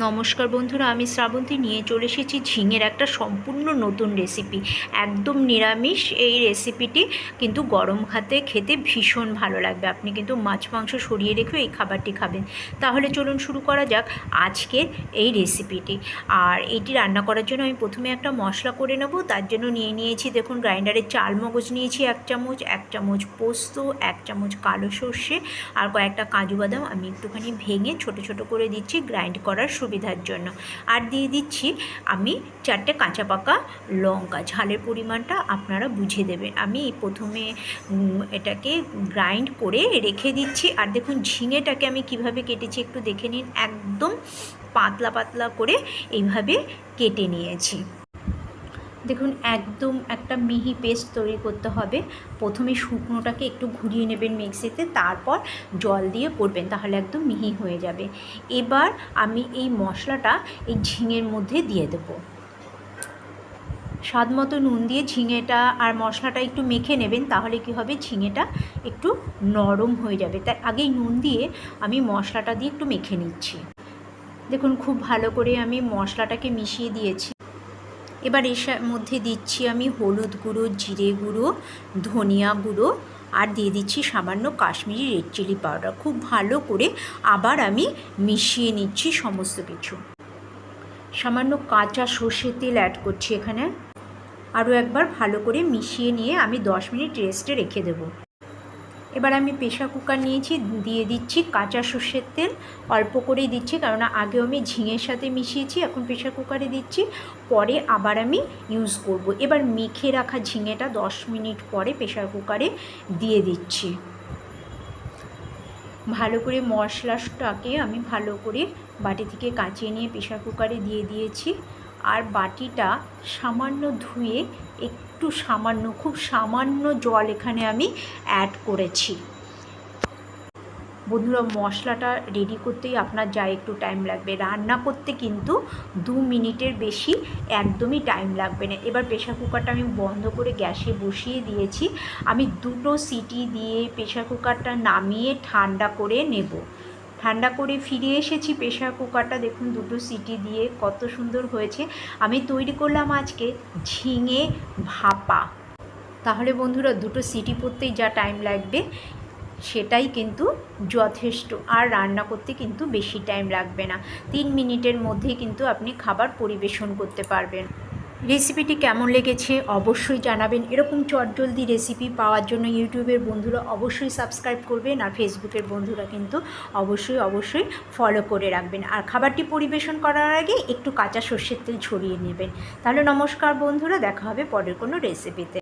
নমস্কার বন্ধুরা, আমি শ্রাবন্তী নিয়ে চলে এসেছি ঝিঙের একটা সম্পূর্ণ নতুন রেসিপি একদম নিরামিষ এই রেসিপিটি কিন্তু গরম ভাতে খেতে ভীষণ ভালো লাগবে। আপনি কিন্তু মাছ, মাংস সরিয়ে রেখেও এই খাবারটি খাবেন। তাহলে চলুন শুরু করা যাক আজকের এই রেসিপিটি আর এটি রান্না করার জন্য আমি প্রথমে একটা মশলা করে নেব, তার জন্য নিয়ে নিয়েছি দেখুন গ্রাইন্ডারে চাল মগজ নিয়েছি এক চামচ এক চামচ পোস্ত, এক চামচ কালো সর্ষে, আর কয়েকটা কাজু বাদাম আমি একটুখানি ভেঙে ছোট ছোট করে দিচ্ছি, গ্রাইন্ড করার সুবিধার জন্য। আর দিয়ে দিচ্ছি আমি চারটে কাঁচা পাকা লঙ্কা। ঝালের পরিমাণটা আপনারা বুঝে দেবেন। আমি প্রথমে এটাকে গ্রাইন্ড করে রেখে দিচ্ছি। আর দেখুন, ঝিঙেটাকে আমি কীভাবে কেটেছি একটু দেখে নিন। একদম পাতলা পাতলা করে এইভাবে কেটে নিয়েছি। দেখুন, একদম একটা মিহি পেস্ট তৈরি করতে হবে। প্রথমে শুকনোটাকে একটু ঘুরিয়ে নেবেন মিক্সিতে, তারপর জল দিয়ে করবেন, তাহলে একদম মিহি হয়ে যাবে। এবার আমি এই মশলাটা এই ঝিঙের মধ্যে দিয়ে দেবো। স্বাদ মতো নুন দিয়ে ঝিঙেটা আর মশলাটা একটু মেখে নেবেন, তাহলে কি হবে? ঝিঙেটা একটু নরম হয়ে যাবে। তাই আগেই নুন দিয়ে আমি মশলাটা দিয়ে একটু মেখে নিচ্ছি। দেখুন, খুব ভালো করে আমি মশলাটাকে মিশিয়ে দিয়েছি। এবার এর মধ্যে দিচ্ছি আমি হলুদ গুঁড়ো, জিরে গুঁড়ো, ধনিয়া গুঁড়ো আর দিয়ে দিচ্ছি সামান্য কাশ্মীরি রেড চিলি পাউডার। খুব ভালো করে আবার আমি মিশিয়ে নিচ্ছি সমস্ত কিছু। সামান্য কাঁচা সর্ষের তেল অ্যাড করছি এখানে। আরও একবার ভালো করে মিশিয়ে নিয়ে আমি দশ মিনিট রেস্টে রেখে দেবো। এবার আমি প্রেশার কুকার নিয়েছি, দিয়ে দিচ্ছি কাঁচা সর্ষের তেল। অল্প করেই দিচ্ছি কারণ আগেও আমি ঝিঙের সাথে মিশিয়েছি, এখন প্রেশার কুকারে দিচ্ছি। পরে আবার আমি ইউজ করব। এবার মেখে রাখা ঝিঙেটা দশ মিনিট পরে প্রেশার কুকারে দিয়ে দিচ্ছি। ভালো করে মশলাটাকে আমি ভালো করে বাটি থেকে কাচিয়ে নিয়ে প্রেশার কুকারে দিয়ে দিয়েছি। আর বাটিটা সামান্য ধুয়ে একটু সামান্য, খুব সামান্য জল এখানে আমি অ্যাড করেছি। বন্ধুরা, মশলাটা রেডি করতেই আপনার যা একটু টাইম লাগবে। রান্না করতে কিন্তু দু মিনিটের বেশি একদমই টাইম লাগবে না। এবার প্রেশার কুকারটা আমি বন্ধ করে গ্যাসে বসিয়ে দিয়েছি। আমি দুটো সিটি দিয়ে প্রেশার কুকারটা নামিয়ে ঠান্ডা করে নেব। ঠান্ডা করে ফিরে এসেছি প্রেশার কুকারটা। দেখুন, দুটো সিটি দিয়ে কত সুন্দর হয়েছে। আমি তৈরি করলাম আজকে ঝিঙে ভাপা। তাহলে বন্ধুরা, দুটো সিটি পড়তেই যা টাইম লাগবে, সেটাই কিন্তু যথেষ্ট। আর রান্না করতে কিন্তু বেশি টাইম লাগবে না। তিন মিনিটের মধ্যেই কিন্তু আপনি খাবার পরিবেশন করতে পারবেন। রেসিপিটি কেমন লেগেছে অবশ্যই জানাবেন। এরকম চটজলদি রেসিপি পাওয়ার জন্য ইউটিউবের বন্ধুরা অবশ্যই সাবস্ক্রাইব করবেন আর ফেসবুকের বন্ধুরা কিন্তু অবশ্যই অবশ্যই ফলো করে রাখবেন। আর খাবারটি পরিবেশন করার আগে একটু কাঁচা সর্ষের তেল ছড়িয়ে নেবেন। তাহলে নমস্কার বন্ধুরা, দেখা হবে পরের কোনো রেসিপিতে